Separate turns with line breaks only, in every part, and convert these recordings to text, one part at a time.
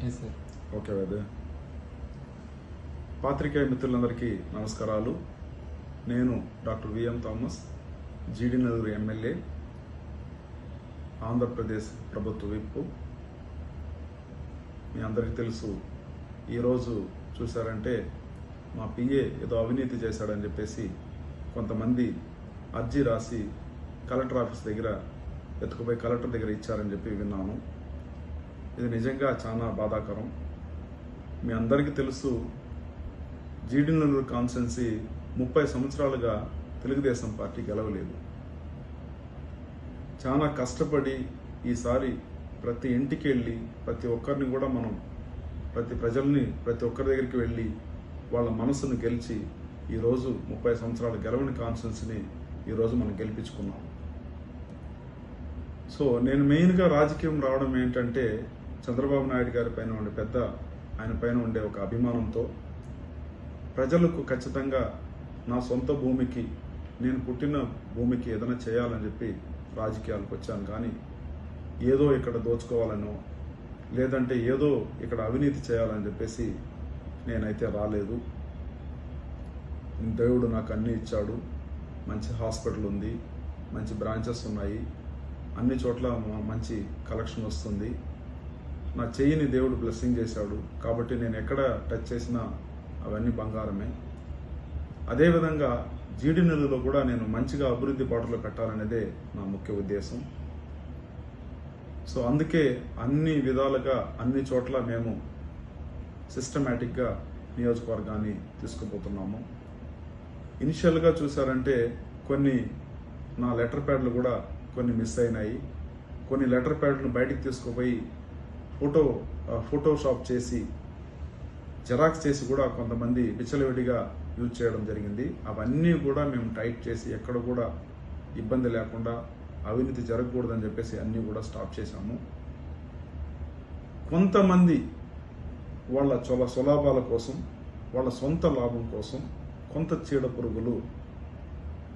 Sir
okay అదే పాత్రికేయ మిత్రులందరికీ నమస్కారాలు. నేను doctor VM Thomas GD Nagar MLA Andhra Pradesh ప్రభుత్వ విప్పు మీ అందరికీ తెలుసు ఈరోజు చూసారంటే మా పిఏ ఏదో అవినీతి చేశాడని చెప్పేసి కొంతమంది అర్జీ రాసి కలెక్టర్ ఆఫీస్ దగ్గర ఎత్తుకుపోయి కలెక్టర్ దగ్గర ఇచ్చారని చెప్పి విన్నాను. ఇది నిజంగా చాలా బాధాకరం. మీ అందరికీ తెలుసు జీడినల్లూరు కాన్స్టెన్సీ ముప్పై సంవత్సరాలుగా తెలుగుదేశం పార్టీ గెలవలేదు. చాలా కష్టపడి ఈసారి ప్రతి ఇంటికి వెళ్ళి ప్రతి ఒక్కరిని కూడా మనం ప్రతి ప్రజల్ని ప్రతి ఒక్కరి దగ్గరికి వెళ్ళి వాళ్ళ మనసును గెలిచి ఈరోజు ముప్పై సంవత్సరాల గెలవని కాన్స్టెన్సీని ఈరోజు మనం గెలిపించుకున్నాం. సో నేను మెయిన్గా రాజకీయం రావడం ఏంటంటే చంద్రబాబు నాయుడు గారి పైన ఉండే పెద్ద ఆయన పైన ఉండే ఒక అభిమానంతో ప్రజలకు ఖచ్చితంగా నా సొంత భూమికి నేను పుట్టిన భూమికి ఏదైనా చేయాలని చెప్పి రాజకీయాలకు వచ్చాను. కానీ ఏదో ఇక్కడ దోచుకోవాలనో లేదంటే ఏదో ఇక్కడ అవినీతి చేయాలని చెప్పేసి నేనైతే రాలేదు. దేవుడు నాకు అన్నీ ఇచ్చాడు. మంచి హాస్పిటల్ ఉంది మంచి బ్రాంచెస్ ఉన్నాయి. అన్ని చోట్ల మంచి కలెక్షన్ వస్తుంది. నా చెయ్యిని దేవుడు బ్లెస్సింగ్ చేశాడు. కాబట్టి నేను ఎక్కడ టచ్ చేసినా అవన్నీ బంగారమే. అదేవిధంగా జీడి నెలలో కూడా నేను మంచిగా అభివృద్ధి పాటలు పెట్టాలనేదే నా ముఖ్య ఉద్దేశం. సో అందుకే అన్ని విధాలుగా అన్ని చోట్ల మేము సిస్టమేటిక్గా నియోజకవర్గాన్ని తీసుకుపోతున్నాము. ఇనిషియల్గా చూసారంటే కొన్ని నా లెటర్ ప్యాడ్లు కూడా కొన్ని మిస్ అయినాయి. కొన్ని లెటర్ ప్యాడ్లను బయటికి తీసుకుపోయి ఫోటో ఫోటోషాప్ చేసి జెరాక్స్ చేసి కూడా కొంతమంది విచ్చలవిడిగా యూజ్ చేయడం జరిగింది. అవన్నీ కూడా మేము టైట్ చేసి ఎక్కడ కూడా ఇబ్బంది లేకుండా అవినీతి జరగకూడదని చెప్పేసి అన్నీ కూడా స్టాప్ చేశాము. కొంతమంది వాళ్ళ చొల సులాభాల కోసం వాళ్ళ సొంత లాభం కోసం కొంత చీడ పురుగులు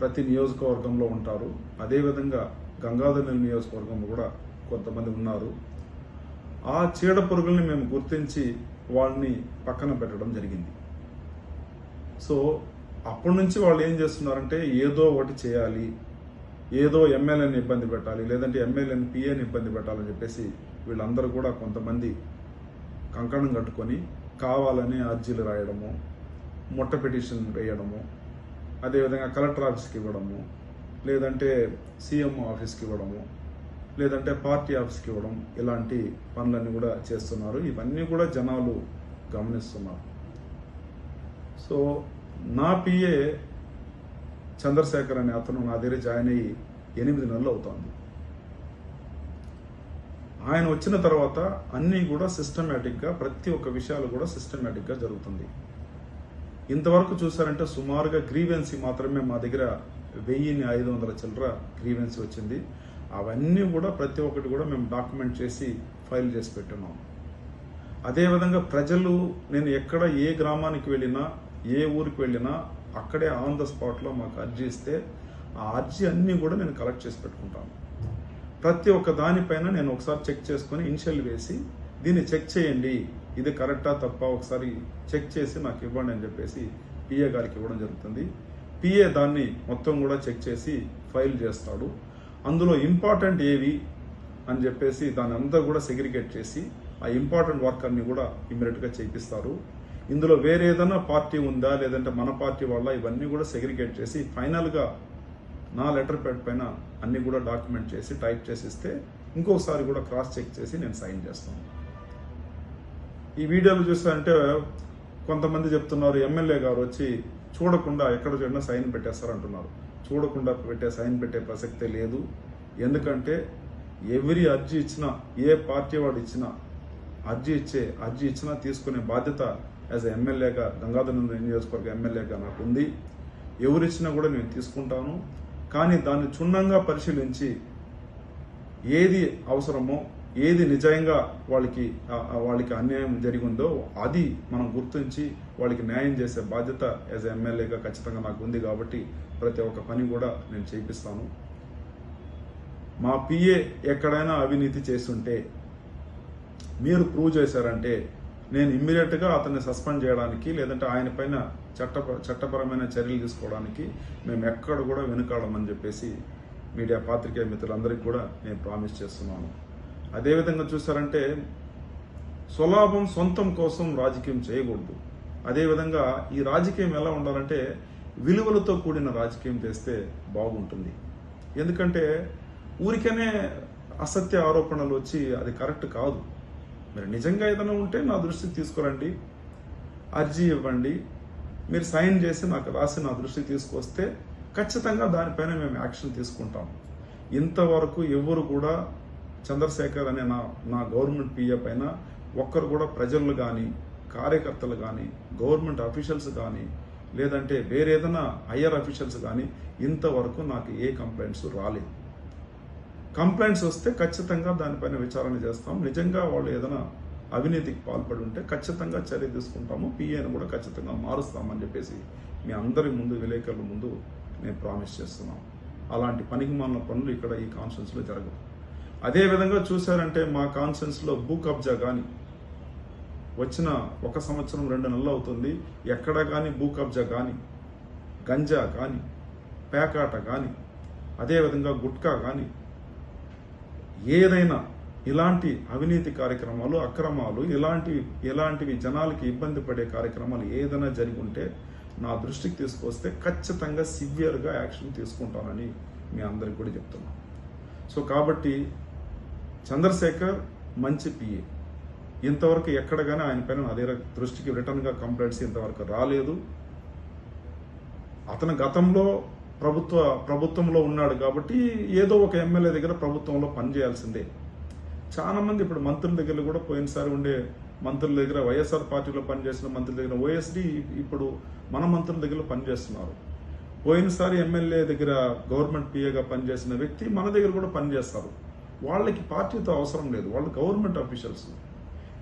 ప్రతి నియోజకవర్గంలో ఉంటారు. అదేవిధంగా గంగాధర నియోజకవర్గంలో కూడా కొంతమంది ఉన్నారు. ఆ చీడ పురుగుల్ని మేము గుర్తించి వాళ్ళని పక్కన పెట్టడం జరిగింది. సో అప్పటి నుంచి వాళ్ళు ఏం చేస్తున్నారంటే ఏదో ఒకటి చేయాలి ఏదో ఎమ్మెల్యేని ఇబ్బంది పెట్టాలి లేదంటే ఎమ్మెల్యేని పిఏని ఇబ్బంది పెట్టాలని చెప్పేసి వీళ్ళందరూ కూడా కొంతమంది కంకణం కట్టుకొని కావాలని అర్జీలు రాయడము ముట్ట పిటిషన్ వేయడము అదేవిధంగా కలెక్టర్ ఆఫీస్కి ఇవ్వడము లేదంటే సీఎం ఆఫీస్కి ఇవ్వడము లేదంటే పార్టీ ఆఫీస్కి ఇవ్వడం ఇలాంటి పనులన్నీ కూడా చేస్తున్నారు. ఇవన్నీ కూడా జనాలు గమనిస్తున్నారు. సో నా పిఏ చంద్రశేఖర్ అనే అతను నా దగ్గర జాయిన్ అయ్యి ఎనిమిది నెలలు అవుతోంది. ఆయన వచ్చిన తర్వాత అన్నీ కూడా సిస్టమేటిక్గా ప్రతి ఒక్క విషయాలు కూడా సిస్టమేటిక్గా జరుగుతుంది. ఇంతవరకు చూసారంటే సుమారుగా గ్రీవెన్సీ మాత్రమే మా దగ్గర వెయ్యిని ఐదు వందల చిల్లర గ్రీవెన్సీ వచ్చింది. అవన్నీ కూడా ప్రతి ఒక్కటి కూడా మేము డాక్యుమెంట్ చేసి ఫైల్ చేసి పెట్టున్నాం అదేవిధంగా ప్రజలు నేను ఎక్కడ ఏ గ్రామానికి వెళ్ళినా ఏ ఊరికి వెళ్ళినా అక్కడే ఆన్ ద స్పాట్లో మాకు అర్జీ ఇస్తే ఆ అర్జీ అన్నీ కూడా నేను కలెక్ట్ చేసి పెట్టుకుంటాను. ప్రతి ఒక్క దానిపైన నేను ఒకసారి చెక్ చేసుకొని ఇనిషియల్ వేసి దీన్ని చెక్ చేయండి. ఇది కరెక్టా తప్ప? ఒకసారి చెక్ చేసి నాకు ఇవ్వండి అని చెప్పేసి పిఏ గారికి ఇవ్వడం జరుగుతుంది. పిఏ దాన్ని మొత్తం కూడా చెక్ చేసి ఫైల్ చేస్తాడు. అందులో ఇంపార్టెంట్ ఏవి అని చెప్పేసి దాన్ని అంతా కూడా సెగ్రిగేట్ చేసి ఆ ఇంపార్టెంట్ వర్క్ అన్ని కూడా ఇమ్మీడియట్గా చేపిస్తారు. ఇందులో వేరే ఏదైనా పార్టీ ఉందా లేదంటే మన పార్టీ వాళ్ళ ఇవన్నీ కూడా సెగ్రిగేట్ చేసి ఫైనల్గా నా లెటర్ ప్యాడ్ పైన అన్ని కూడా డాక్యుమెంట్ చేసి టైప్ చేసి ఇస్తే ఇంకోసారి కూడా క్రాస్ చెక్ చేసి నేను సైన్ చేస్తాను. ఈ వీడియోలు చూస్తే కొంతమంది చెప్తున్నారు ఎమ్మెల్యే గారు వచ్చి చూడకుండా ఎక్కడ చూడినా సైన్ పెట్టేస్తారు అంటున్నారు చూడకుండా పెట్టే సైన్ పెట్టే ప్రసక్తే లేదు. ఎందుకంటే ఎవరి అర్జీ ఇచ్చినా ఏ పార్టీ వాడు ఇచ్చినా అర్జీ ఇచ్చే అర్జీ ఇచ్చినా తీసుకునే బాధ్యత యాజ్ ఎమ్మెల్యేగా గంగాధర నియోజకవర్గ ఎమ్మెల్యేగా నాకు ఉంది. ఎవరిచ్చినా కూడా నేను తీసుకుంటాను. కానీ దాన్ని క్షుణ్ణంగా పరిశీలించి ఏది అవసరమో ఏది నిజంగా వాళ్ళకి వాళ్ళకి అన్యాయం జరిగిందో అది మనం గుర్తించి వాళ్ళకి న్యాయం చేసే బాధ్యత యాజ్ ఎమ్మెల్యేగా ఖచ్చితంగా నాకు ఉంది కాబట్టి ప్రతి ఒక్క పని కూడా నేను చేయిస్తాను మా పిఏ ఎక్కడైనా అవినీతి చేస్తుంటే మీరు ప్రూవ్ చేశారంటే నేను ఇమ్మీడియట్గా అతన్ని సస్పెండ్ చేయడానికి లేదంటే ఆయన పైన చట్ట చట్టపరమైన చర్యలు తీసుకోవడానికి మేము ఎక్కడ కూడా వెనుకాడమని చెప్పేసి మీడియా పాత్రికేయ మిత్రులందరికీ కూడా నేను ప్రామిస్ చేస్తున్నాను. అదేవిధంగా చూసారంటే స్వలాభం సొంతం కోసం రాజకీయం చేయకూడదు. అదేవిధంగా ఈ రాజకీయం ఎలా ఉండాలంటే విలువలతో కూడిన రాజకీయం చేస్తే బాగుంటుంది. ఎందుకంటే ఊరికనే అసత్య ఆరోపణలు వచ్చి అది కరెక్ట్ కాదు. మీరు నిజంగా ఏదైనా ఉంటే నా దృష్టికి తీసుకురండి అర్జీ ఇవ్వండి మీరు సైన్ చేసి నాకు రాసి నా దృష్టికి తీసుకొస్తే ఖచ్చితంగా దానిపైన మేము యాక్షన్ తీసుకుంటాం. ఇంతవరకు ఎవరు కూడా చంద్రశేఖర్ అనే నా నా గవర్నమెంట్ పిఏ పైన ఒక్కరు కూడా ప్రజలు కానీ కార్యకర్తలు కానీ గవర్నమెంట్ అఫీషియల్స్ కానీ లేదంటే వేరేదైనా హయ్యర్ అఫీషియల్స్ కానీ ఇంతవరకు నాకు ఏ కంప్లైంట్స్ రాలేదు. కంప్లైంట్స్ వస్తే ఖచ్చితంగా దానిపైన విచారణ చేస్తాం. నిజంగా వాళ్ళు ఏదైనా అవినీతికి పాల్పడి ఉంటే ఖచ్చితంగా చర్య తీసుకుంటాము. పిఏను కూడా ఖచ్చితంగా మారుస్తామని చెప్పేసి మీ అందరి ముందు విలేకరుల ముందు నేను ప్రామిస్ చేస్తున్నాను అలాంటి పనికి మాన పనులు ఇక్కడ ఈ కాన్ఫరెన్స్లో జరగవు. అదేవిధంగా చూశారంటే మా కాన్ఫరెన్స్లో భూ కబ్జా కానీ వచ్చిన ఒక సంవత్సరం రెండు నెలలు అవుతుంది. ఎక్కడ కానీ భూ కబ్జా కానీ గంజా కానీ పేకాట కానీ అదేవిధంగా గుట్కా కానీ ఏదైనా ఇలాంటి అవినీతి కార్యక్రమాలు అక్రమాలు ఇలాంటివి ఇలాంటివి జనాలకి ఇబ్బంది పడే కార్యక్రమాలు ఏదైనా జరిగి ఉంటే నా దృష్టికి తీసుకొస్తే ఖచ్చితంగా సివియర్గా యాక్షన్ తీసుకుంటానని మీ అందరికి కూడా చెప్తున్నాను సో కాబట్టి చంద్రశేఖర్ మంచి పిఏ ఇంతవరకు ఎక్కడగానే ఆయన పైన అదే దగ్గర దృష్టికి రిటర్న్గా కంప్లైంట్స్ ఇంతవరకు రాలేదు. అతను గతంలో ప్రభుత్వ ప్రభుత్వంలో ఉన్నాడు కాబట్టి ఏదో ఒక ఎమ్మెల్యే దగ్గర ప్రభుత్వంలో పనిచేయాల్సిందే చాలామంది ఇప్పుడు మంత్రుల దగ్గర కూడా పోయినసారి ఉండే మంత్రుల దగ్గర వైఎస్ఆర్ పార్టీలో పనిచేసిన మంత్రుల దగ్గర ఓఎస్డి ఇప్పుడు మన మంత్రుల దగ్గర పనిచేస్తున్నారు. పోయినసారి ఎమ్మెల్యే దగ్గర గవర్నమెంట్ పిఏగా పనిచేసిన వ్యక్తి మన దగ్గర కూడా పనిచేస్తారు. వాళ్ళకి పార్టీతో అవసరం లేదు. వాళ్ళు గవర్నమెంట్ అఫీషియల్స్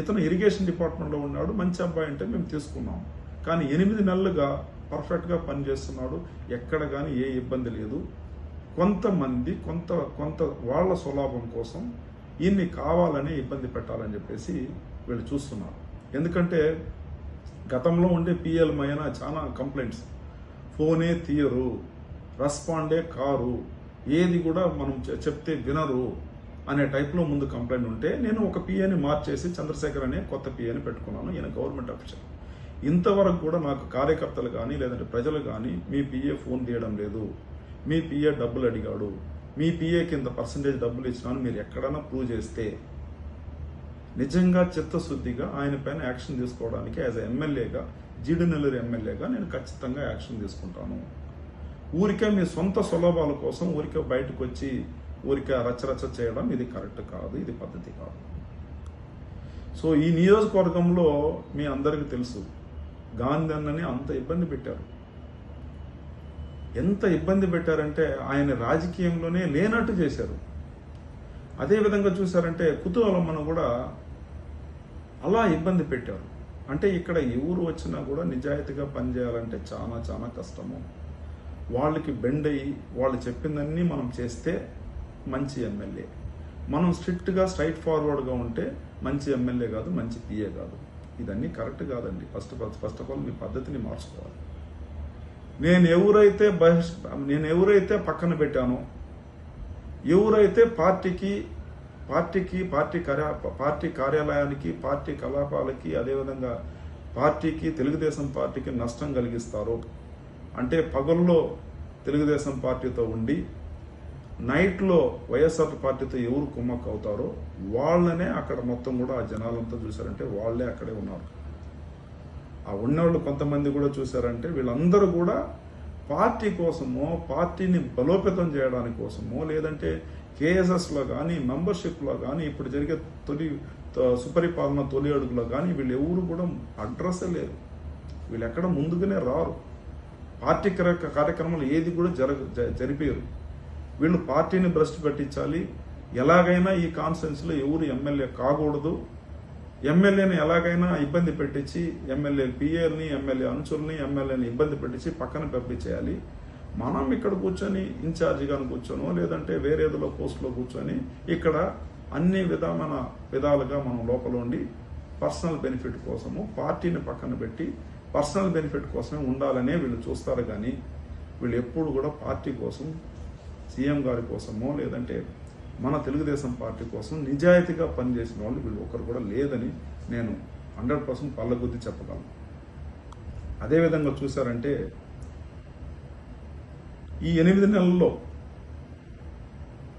ఇతను ఇరిగేషన్ డిపార్ట్మెంట్లో ఉన్నాడు మంచి అబ్బాయి అంటే మేము తీసుకున్నాం. కానీ ఎనిమిది నెలలుగా పర్ఫెక్ట్గా పనిచేస్తున్నాడు ఎక్కడ కానీ ఏ ఇబ్బంది లేదు. కొంతమంది కొంత కొంత వాళ్ళ స్వలాభం కోసం ఈయన్ని కావాలని ఇబ్బంది పెట్టాలని చెప్పేసి వీళ్ళు చూస్తున్నారు. ఎందుకంటే గతంలో ఉండే పిఎల్ మైన చాలా కంప్లైంట్స్. ఫోనే తీయరు రెస్పాండే కారు ఏది కూడా మనం చెప్తే వినరు. అనే టైప్లో ముందు కంప్లైంట్ ఉంటే నేను ఒక పిఏని మార్చేసి చంద్రశేఖర్ అనే కొత్త పిఏని పెట్టుకున్నాను ఈయన గవర్నమెంట్ ఆఫీసర్. ఇంతవరకు కూడా నాకు కార్యకర్తలు కానీ లేదంటే ప్రజలు కానీ మీ పిఏ ఫోన్ తీయడం లేదు. మీ పిఏ డబ్బులు అడిగాడు. మీ పిఏ కింద పర్సంటేజ్ డబ్బులు ఇచ్చినాను మీరు ఎక్కడైనా ప్రూవ్ చేస్తే. నిజంగా చిత్తశుద్ధిగా ఆయన పైన యాక్షన్ తీసుకోవడానికి యాజ్ ఎమ్మెల్యేగా జీడినెల్లూరు ఎమ్మెల్యేగా నేను ఖచ్చితంగా యాక్షన్ తీసుకుంటాను. ఊరికే మీ సొంత సులభాల కోసం ఊరికే బయటకు వచ్చి ఊరికే రచ్చరచ్చ చేయడం ఇది కరెక్ట్ కాదు ఇది పద్ధతి కాదు. సో ఈ నియోజకవర్గంలో మీ అందరికీ తెలుసు గాంధీ అన్నని అంత ఇబ్బంది పెట్టారు. ఎంత ఇబ్బంది పెట్టారంటే ఆయన రాజకీయంలోనే లేనట్టు చేశారు. అదేవిధంగా చూసారంటే కుతూహలమ్మను కూడా అలా ఇబ్బంది పెట్టారు. అంటే ఇక్కడ ఎవరు వచ్చినా కూడా నిజాయితీగా పనిచేయాలంటే చాలా చాలా కష్టము. వాళ్ళకి బెండ్ అయ్యి వాళ్ళు చెప్పిందన్నీ మనం చేస్తే మంచి ఎమ్మెల్యే మనం స్ట్రిక్ట్గా స్ట్రైట్ ఫార్వర్డ్గా ఉంటే మంచి ఎమ్మెల్యే కాదు మంచి పిఏ కాదు. ఇదన్నీ కరెక్ట్ కాదండి. ఫస్ట్ ఫస్ట్ ఆఫ్ ఆల్ మీ పద్ధతిని మార్చుకోవాలి. నేను ఎవరైతే బహిష్ నేను ఎవరైతే పక్కన పెట్టానో ఎవరైతే పార్టీకి పార్టీకి పార్టీ కార్య పార్టీ కార్యాలయానికి పార్టీ కలాపాలకి అదేవిధంగా పార్టీకి తెలుగుదేశం పార్టీకి నష్టం కలిగిస్తారో అంటే పగల్లో తెలుగుదేశం పార్టీతో ఉండి నైట్లో వైఎస్ఆర్ పార్టీతో ఎవరు కుమ్మక్క అవుతారో వాళ్ళనే అక్కడ మొత్తం కూడా ఆ జనాలంతా చూసారంటే వాళ్ళే అక్కడే ఉన్నారు. ఆ ఉన్నవాళ్ళు కొంతమంది కూడా చూసారంటే వీళ్ళందరూ కూడా పార్టీ కోసమో పార్టీని బలోపేతం చేయడానికి కోసమో లేదంటే కేఎస్ఎస్లో కానీ మెంబర్షిప్లో కానీ ఇప్పుడు జరిగే తొలి సుపరిపాలన తొలి అడుగులో కానీ వీళ్ళు ఎవరు కూడా అడ్రస్సే లేరు. వీళ్ళు ఎక్కడ ముందుగానే రారు. పార్టీ కార్యక్రమాలు ఏది కూడా జరగ జరిపేరు జరిపారు వీళ్ళు పార్టీని భ్రష్టు పట్టించాలి. ఎలాగైనా ఈ కాన్ఫరెన్స్లో ఎవరు ఎమ్మెల్యే కాకూడదు. ఎమ్మెల్యేని ఎలాగైనా ఇబ్బంది పెట్టించి ఎమ్మెల్యే పిఏల్ని ఎమ్మెల్యే అనుచరుల్ని ఎమ్మెల్యేని ఇబ్బంది పెట్టించి పక్కన పంపించేయాలి. మనం ఇక్కడ కూర్చొని ఇన్ఛార్జిగా కూర్చొనో లేదంటే వేరేదిలో పోస్టులో కూర్చొని ఇక్కడ అన్ని విధమైన విధాలుగా మనం లోపల ఉండి పర్సనల్ బెనిఫిట్ కోసము పార్టీని పక్కన పెట్టి పర్సనల్ బెనిఫిట్ కోసమే ఉండాలనే వీళ్ళు చూస్తారు కానీ వీళ్ళు ఎప్పుడు కూడా పార్టీ కోసం సీఎం గారి కోసమో లేదంటే మన తెలుగుదేశం పార్టీ కోసం నిజాయితీగా పనిచేసిన వాళ్ళు వీళ్ళు ఒకరు కూడా లేదని నేను హండ్రెడ్ పర్సెంట్ పళ్ళగుద్ది చెప్పగలను. అదేవిధంగా చూసారంటే ఈ ఎనిమిది నెలల్లో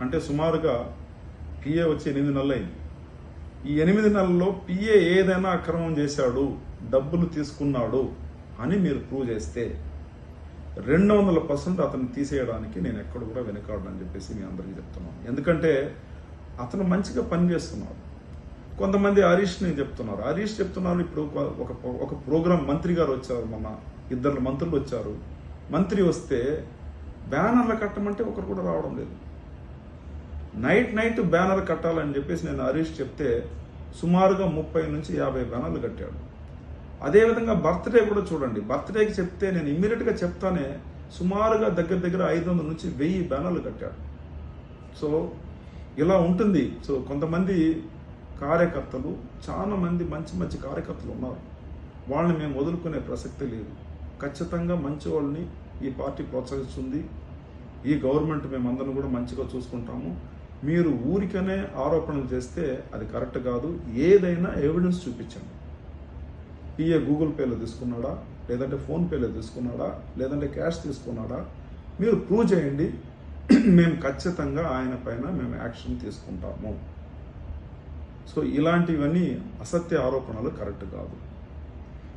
అంటే సుమారుగా పిఏ వచ్చి ఎనిమిది నెలలు అయింది ఈ ఎనిమిది నెలల్లో పిఏ ఏదైనా అక్రమం చేశాడు డబ్బులు తీసుకున్నాడు అని మీరు ప్రూవ్ చేస్తే రెండు వందల పర్సెంట్ అతను తీసేయడానికి నేను ఎక్కడ కూడా వెనకాడని చెప్పేసి మీ అందరికీ చెప్తున్నాను. ఎందుకంటే అతను మంచిగా పనిచేస్తున్నాడు కొంతమంది హరీష్ని చెప్తున్నారు. హరీష్ చెప్తున్నారు ఇప్పుడు ఒక- ఒక ప్రోగ్రాం మంత్రి గారు వచ్చారు మొన్న ఇద్దరు మంత్రులు వచ్చారు. మంత్రి వస్తే బ్యానర్లు కట్టమంటే ఒకరు కూడా రావడం లేదు. నైట్ నైట్ బ్యానర్ కట్టాలని చెప్పేసి నేను హరీష్ చెప్తే సుమారుగా ముప్పై నుంచి యాభై బ్యానర్లు కట్టాడు. అదేవిధంగా బర్త్డే కూడా చూడండి. బర్త్డేకి చెప్తే నేను ఇమ్మీడియట్గా చెప్తానే సుమారుగా దగ్గర దగ్గర ఐదు వందల నుంచి వెయ్యి బ్యానర్లు కట్టాడు సో ఇలా ఉంటుంది. సో కొంతమంది కార్యకర్తలు చాలా మంది మంచి మంచి కార్యకర్తలు ఉన్నారు. వాళ్ళని మేము వదులుకునే ప్రసక్తి లేదు. ఖచ్చితంగా మంచి వాళ్ళని ఈ పార్టీ ప్రోత్సహిస్తుంది. ఈ గవర్నమెంట్ మేమందరం కూడా మంచిగా చూసుకుంటాము. మీరు ఊరికనే ఆరోపణలు చేస్తే అది కరెక్ట్ కాదు. ఏదైనా ఎవిడెన్స్ చూపించండి. పిఏ గూగుల్ పేలో తీసుకున్నాడా? లేదంటే ఫోన్పేలో తీసుకున్నాడా? లేదంటే క్యాష్ తీసుకున్నాడా? మీరు ప్రూవ్ చేయండి. మేము ఖచ్చితంగా ఆయన పైన మేము యాక్షన్ తీసుకుంటాము. సో ఇలాంటివన్నీ అసత్య ఆరోపణలు కరెక్ట్ కాదు.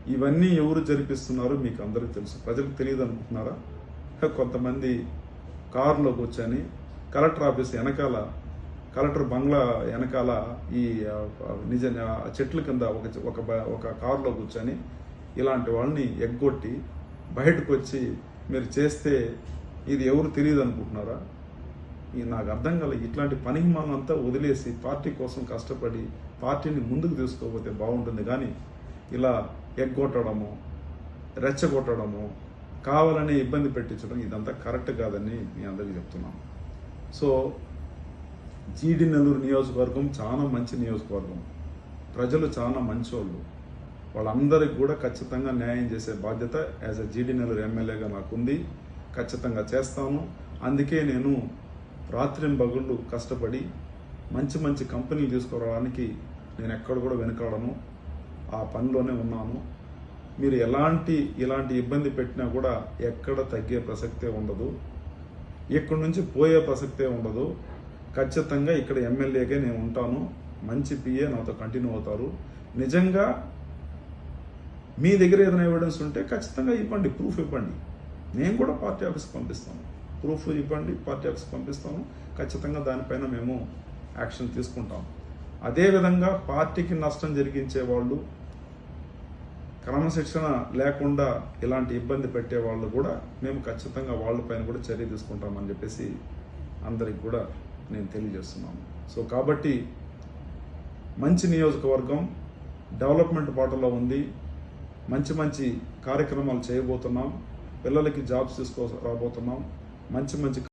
ఇవన్నీ ఎవరు జరిపిస్తున్నారో మీకు అందరికీ తెలుసు. ప్రజలకు తెలియదు అనుకుంటున్నారా? కొంతమంది కారులో కూర్చొని కలెక్టర్ ఆఫీస్ వెనకాల కలెక్టర్ బంగ్లా వెనకాల ఈ నిజ చెట్ల కింద ఒక ఒక బ- ఒక కారులో కూర్చొని ఇలాంటి వాళ్ళని ఎగ్గొట్టి బయటకు వచ్చి మీరు చేస్తే ఇది ఎవరు తెలియదు అనుకుంటున్నారా? ఈ నాకు అర్థం కల. ఇట్లాంటి పనికి మనంతా వదిలేసి పార్టీ కోసం కష్టపడి పార్టీని ముందుకు తీసుకోకపోతే బాగుంటుంది. కానీ ఇలా ఎగ్గొట్టడము రెచ్చగొట్టడము కావాలని ఇబ్బంది పెట్టించడం ఇదంతా కరెక్ట్ కాదని మీ అందరికీ చెప్తున్నాను. సో జీడి నెల్లూరు నియోజకవర్గం చాలా మంచి నియోజకవర్గం. ప్రజలు చాలా మంచోళ్ళు. వాళ్ళందరికీ కూడా ఖచ్చితంగా న్యాయం చేసే బాధ్యత యాజ్ ఎ జీడి నెల్లూరు ఎమ్మెల్యేగా నాకుంది. ఖచ్చితంగా చేస్తాను. అందుకే నేను రాత్రింబగుళ్ళు కష్టపడి మంచి మంచి కంపెనీలు తీసుకురావడానికి నేను ఎక్కడ కూడా వెనుకాడను. ఆ పనిలోనే ఉన్నాను. మీరు ఎలాంటి ఇలాంటి ఇబ్బంది పెట్టినా కూడా ఎక్కడ తగ్గే ప్రసక్తే ఉండదు. ఇక్కడి నుంచి పోయే ప్రసక్తే ఉండదు. ఖచ్చితంగా ఇక్కడ ఎమ్మెల్యేగా నేను ఉంటాను. మంచి పిఏ నాతో కంటిన్యూ అవుతారు. నిజంగా మీ దగ్గర ఏదైనా ఎవిడెన్స్ ఉంటే ఖచ్చితంగా ఇవ్వండి ప్రూఫ్ ఇవ్వండి. నేను కూడా పార్టీ ఆఫీస్కి పంపిస్తాను. ప్రూఫ్ ఇవ్వండి పార్టీ ఆఫీస్కి పంపిస్తాను. ఖచ్చితంగా దానిపైన మేము యాక్షన్ తీసుకుంటాం. అదేవిధంగా పార్టీకి నష్టం జరిగించే వాళ్ళు క్రమశిక్షణ లేకుండా ఇలాంటి ఇబ్బంది పెట్టే వాళ్ళు కూడా మేము ఖచ్చితంగా వాళ్ళపైన కూడా చర్య తీసుకుంటామని చెప్పేసి అందరికి కూడా నేను తెలియజేస్తున్నాను. సో కాబట్టి మంచి నియోజకవర్గం డెవలప్మెంట్ బాటలో ఉంది. మంచి మంచి కార్యక్రమాలు చేయబోతున్నాం. పిల్లలకి జాబ్స్ తీసుకో రాబోతున్నాం మంచి మంచి